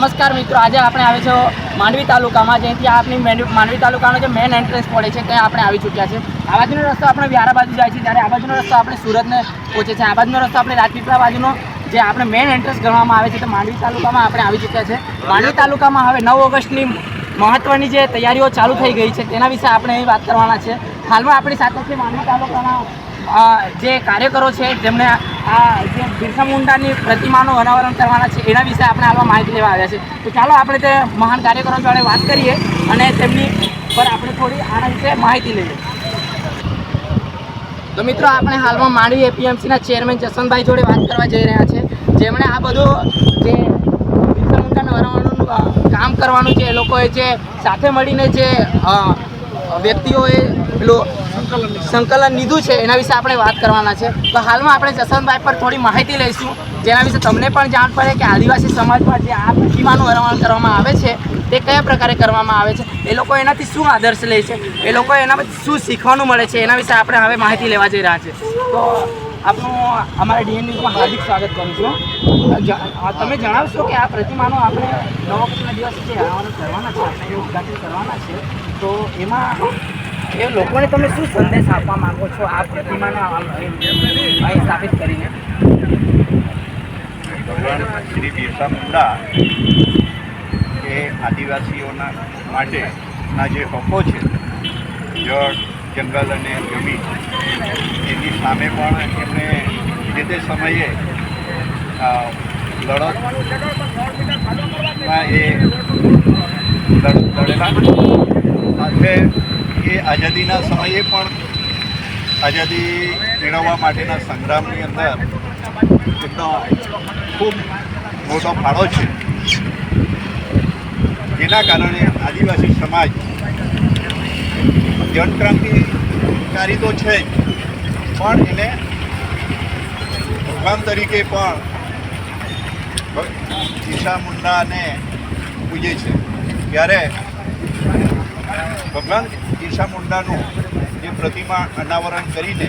નમસ્કાર મિત્રો, આજે આપણે આવે છે માંડવી તાલુકામાં જેથી આપની માંડવી તાલુકાનો જે મેન એન્ટ્રન્સ પડે છે, ત્યાં આપણે આવી ચૂક્યા છે આ બાજુનો રસ્તો આપણે વ્યારા બાજુ જાય છે, ત્યારે આ બાજુનો રસ્તો આપણે સુરતને પહોંચે છે. આ બાજુનો રસ્તો આપણે રાજપીપળા બાજુનો જે આપણે મેન એન્ટ્રન્સ ગણવામાં આવે છે, તો માંડવી તાલુકામાં આપણે આવી ચૂક્યા છે. માંડવી તાલુકામાં હવે નવ ઓગસ્ટની મહત્ત્વની જે તૈયારીઓ ચાલુ થઈ ગઈ છે, તેના વિશે આપણે એ વાત કરવાના છે. હાલમાં આપણી સાથે માંડવી તાલુકાના જે કાર્યકરો છે જેમણે આ જે બિરસા મુંડાની પ્રતિમાનું અનાવરણ કરવાના છે, એના વિશે આપણે હાલમાં માહિતી લેવા આવ્યા છે. તો ચાલો આપણે તે મહાન કાર્યકરો જોડે વાત કરીએ અને તેમની પર આપણે થોડી આના વિશે માહિતી લઈએ. તો મિત્રો, આપણે હાલમાં માંડવી એપીએમસીના ચેરમેન જસવંતભાઈ જોડે વાત કરવા જઈ રહ્યા છે. જેમણે આ બધું જે બિરસા મુંડાનું અનાવરણનું કામ કરવાનું છે, એ લોકોએ જે સાથે મળીને જે વ્યક્તિઓએ પેલું સંકલન લીધું. છે, એના વિશે આપણે વાત કરવાના છે. તો હાલમાં આપણે જસવંતભાઈ પર થોડી માહિતી લઈશું, જેના વિશે તમને પણ જાણ પડે કે આદિવાસી સમાજમાં જે આ પ્રતિમાનું અનાવરણ કરવામાં આવે છે, તે કયા પ્રકારે કરવામાં આવે છે, એ લોકો એનાથી શું આદર્શ લે છે, એ લોકો એનામાંથી શું શીખવાનું મળે છે, એના વિશે આપણે હવે માહિતી લેવા જઈ રહ્યા છે. તો આપનું અમારા ડીએન ન્યૂઝમાં હાર્દિક સ્વાગત કરું છું. તમે જણાવશો કે આ પ્રતિમાનો આપણે નવા દિવસે જે અનાવરણ કરવાના છે, આપણે ઉદ્ઘાટન કરવાના છે, તો એમાં એ લોકોને તમે શું સંદેશ આપવા માંગો છો આ પ્રતિમાના અહીં સ્થાપિત કરીને? ભગવાન શ્રી બિરસા મુંડા એ આદિવાસીઓના માટેના જે હકો છે, જળ, જંગલ અને જમીન, એની સામે પણ એમણે જે તે સમયે લડતમાં એ લડ- લડેલા. સાથે એ આઝાદીના સમયે પણ આઝાદી મેળવવા માટેના સંગ્રામની અંદર એમનો ખૂબ મોટો ફાળો છે. જેના કારણે આદિવાસી સમાજ જનક્રાંતિકારી તો છે જ, પણ એને ભગવાન તરીકે પણ ઈશા મુંડાને પૂજે છે. ત્યારે ભગવાન બિરસા મુંડાનું જે પ્રતિમા અનાવરણ કરીને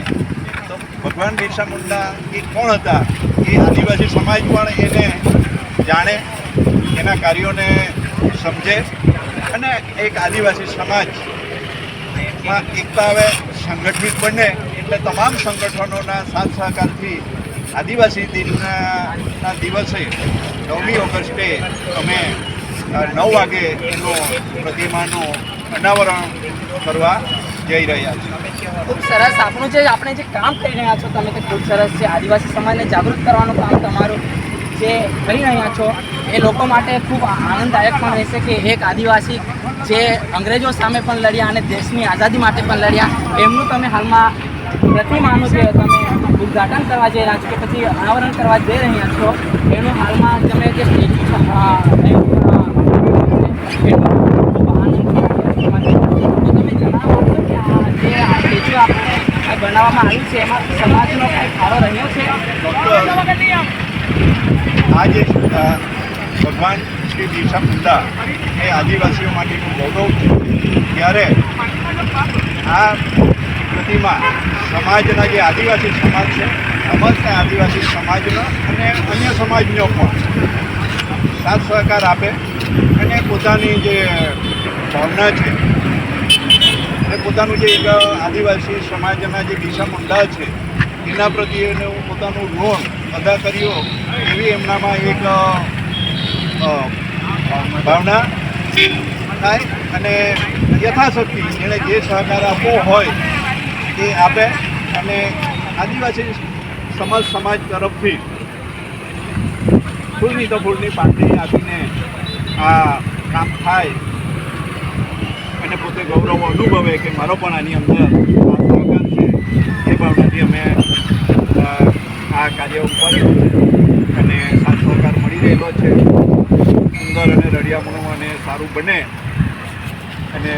તો ભગવાન બિરસા મુંડા એ કોણ હતા એ આદિવાસી સમાજ પણ એને જાણે, એના કાર્યોને સમજે અને એક આદિવાસી સમાજમાં એકતા આવે સંગઠિત બને એટલે તમામ સંગઠનોના સાથ સહકારથી આદિવાસી દિનના દિવસે નવમી ઓગસ્ટે અમે નવ વાગે એનો પ્રતિમાનું અનાવરણ કરવા જઈ રહ્યા છીએ ખૂબ સરસ આપણું જે આપણે જે કામ કરી રહ્યા છો તમે તે ખૂબ સરસ છે આદિવાસી સમાજને જાગૃત કરવાનું કામ તમારું જે કરી રહ્યા છો એ લોકો માટે ખૂબ આનંદદાયક પણ રહેશે કે એક આદિવાસી જે અંગ્રેજો સામે પણ લડ્યા અને દેશની આઝાદી માટે પણ લડ્યા એમનું તમે હાલમાં પ્રતિમાનું જે તમે ઉદ્ઘાટન કરવા જઈ રહ્યા છો કે પછી અનાવરણ કરવા જઈ રહ્યા છો એનું હાલમાં તમે જે સ્ટેચ્યુ છે આ, એ, આ, એનું ખૂબ આનંદ છે. તો તમે જણાવો છો કે આ જે આ આપણે બનાવવામાં આવ્યું છે, એમાં સમાજનો કંઈ ફાળો રહ્યો છે? આ જે ભગવાન શ્રી બિરસા મુંડા એ આદિવાસીઓ માટેનું ગૌરવ છે. ત્યારે આ પ્રતિમા સમાજના જે આદિવાસી સમાજ છે સમસ્ત આદિવાસી સમાજનો અને અન્ય સમાજનો પણ સાથ સહકાર આપે અને પોતાની જે ભાવના છે અને પોતાનું જે એક આદિવાસી સમાજના જે દિશા મુંડા છે, એના પ્રત્યેનું પોતાનું ઋણ અદા કર્યો એવી એમનામાં એક ભાવના થાય અને યથાશક્તિ એણે જે સહકાર આપવો હોય એ આપે અને આદિવાસી સમાજ સમાજ તરફથી ફૂલની તો ફૂલની પાકડી આપીને આ કામ થાય અને પોતે ગૌરવ અનુભવે કે મારો પણ આની અંદર યોગદાન છે. એ ભાવનાથી અમે આ કાર્ય ઉપર અને સાથ સહકાર મળી રહેલો છે. સુંદર અને રળિયામણું અને સારું બને. અને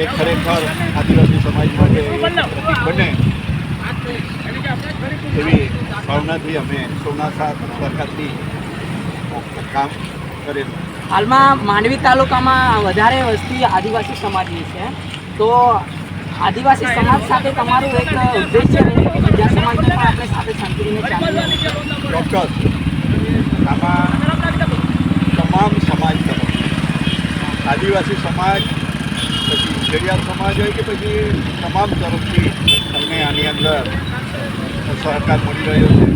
એ ખરેખર આદિવાસી સમાજ માટે એક બને. એવી ભાવનાથી અમે સૌના સાથ સરકારથી કામ કરેલું. હાલમાં માંડવી તાલુકામાં વધારે વસ્તી આદિવાસી સમાજની છે. તો આદિવાસી સમાજ સાથે તમારું એક ઉદ્દેશ્ય છે કે બીજા સમાજને પણ આપણે સાથે સંકળીને ચાલીએ. આમાં તમામ સમાજ તરફ. આદિવાસી સમાજ, પછી ઉજળિયાર સમાજ હોય કે પછી તમામ તરફથી તમને આની અંદર સહકાર મળી રહ્યો છે.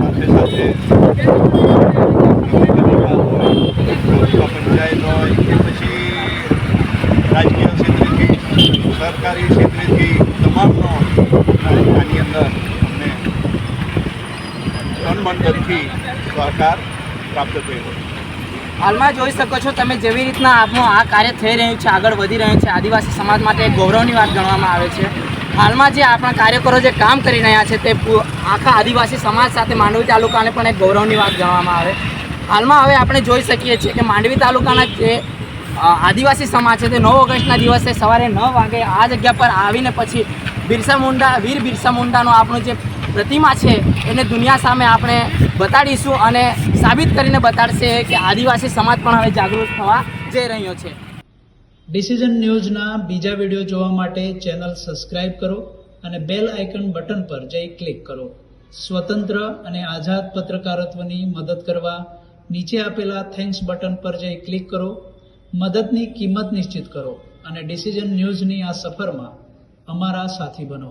સાથે સાથે નગરપાલિકા હોય તાલુકા પંચાયત હોય કે પછી રાજકીય ક્ષેત્રેથી સરકારી ક્ષેત્રેથી તમામનો આની અંદર અમને તન સહકાર પ્રાપ્ત થયો. હાલમાં જોઈ શકો છો તમે જેવી રીતના આપનું આ કાર્ય થઈ રહ્યું છે, આગળ વધી રહ્યું છે. આદિવાસી સમાજ માટે એક ગૌરવની વાત ગણવામાં આવે છે. હાલમાં જે આપણા કાર્યકરો જે કામ કરી રહ્યા છે તે આખા આદિવાસી સમાજ સાથે માંડવી તાલુકાને પણ એક ગૌરવની વાત ગણવામાં આવે. હાલમાં હવે આપણે જોઈ શકીએ છીએ કે માંડવી તાલુકાના જે આદિવાસી સમાજ છે તે નવ ઓગસ્ટના દિવસે સવારે નવ વાગે આ જગ્યા પર આવીને પછી બિરસા મુંડા, વીર બિરસા મુંડાનો આપણો જે પ્રતિમા છે એને દુનિયા સામે આપણે બતાડીશું અને સાબિત કરીને બતાડશે કે આદિવાસી સમાજ પણ હવે જાગૃત થવા જઈ રહ્યો છે. ડિસિઝન ન્યૂઝના બીજા વીડિયો જોવા માટે ચેનલ સબસ્ક્રાઇબ કરો અને બેલ આઇકન બટન પર જઈ ક્લિક કરો. સ્વતંત્ર અને આઝાદ પત્રકારત્વની મદદ કરવા નીચે આપેલા થેન્ક્સ બટન પર જઈ ક્લિક કરો. મદદની કિંમત નિશ્ચિત કરો અને ડિસિઝન ન્યૂઝની આ સફરમાં અમારા સાથી બનો.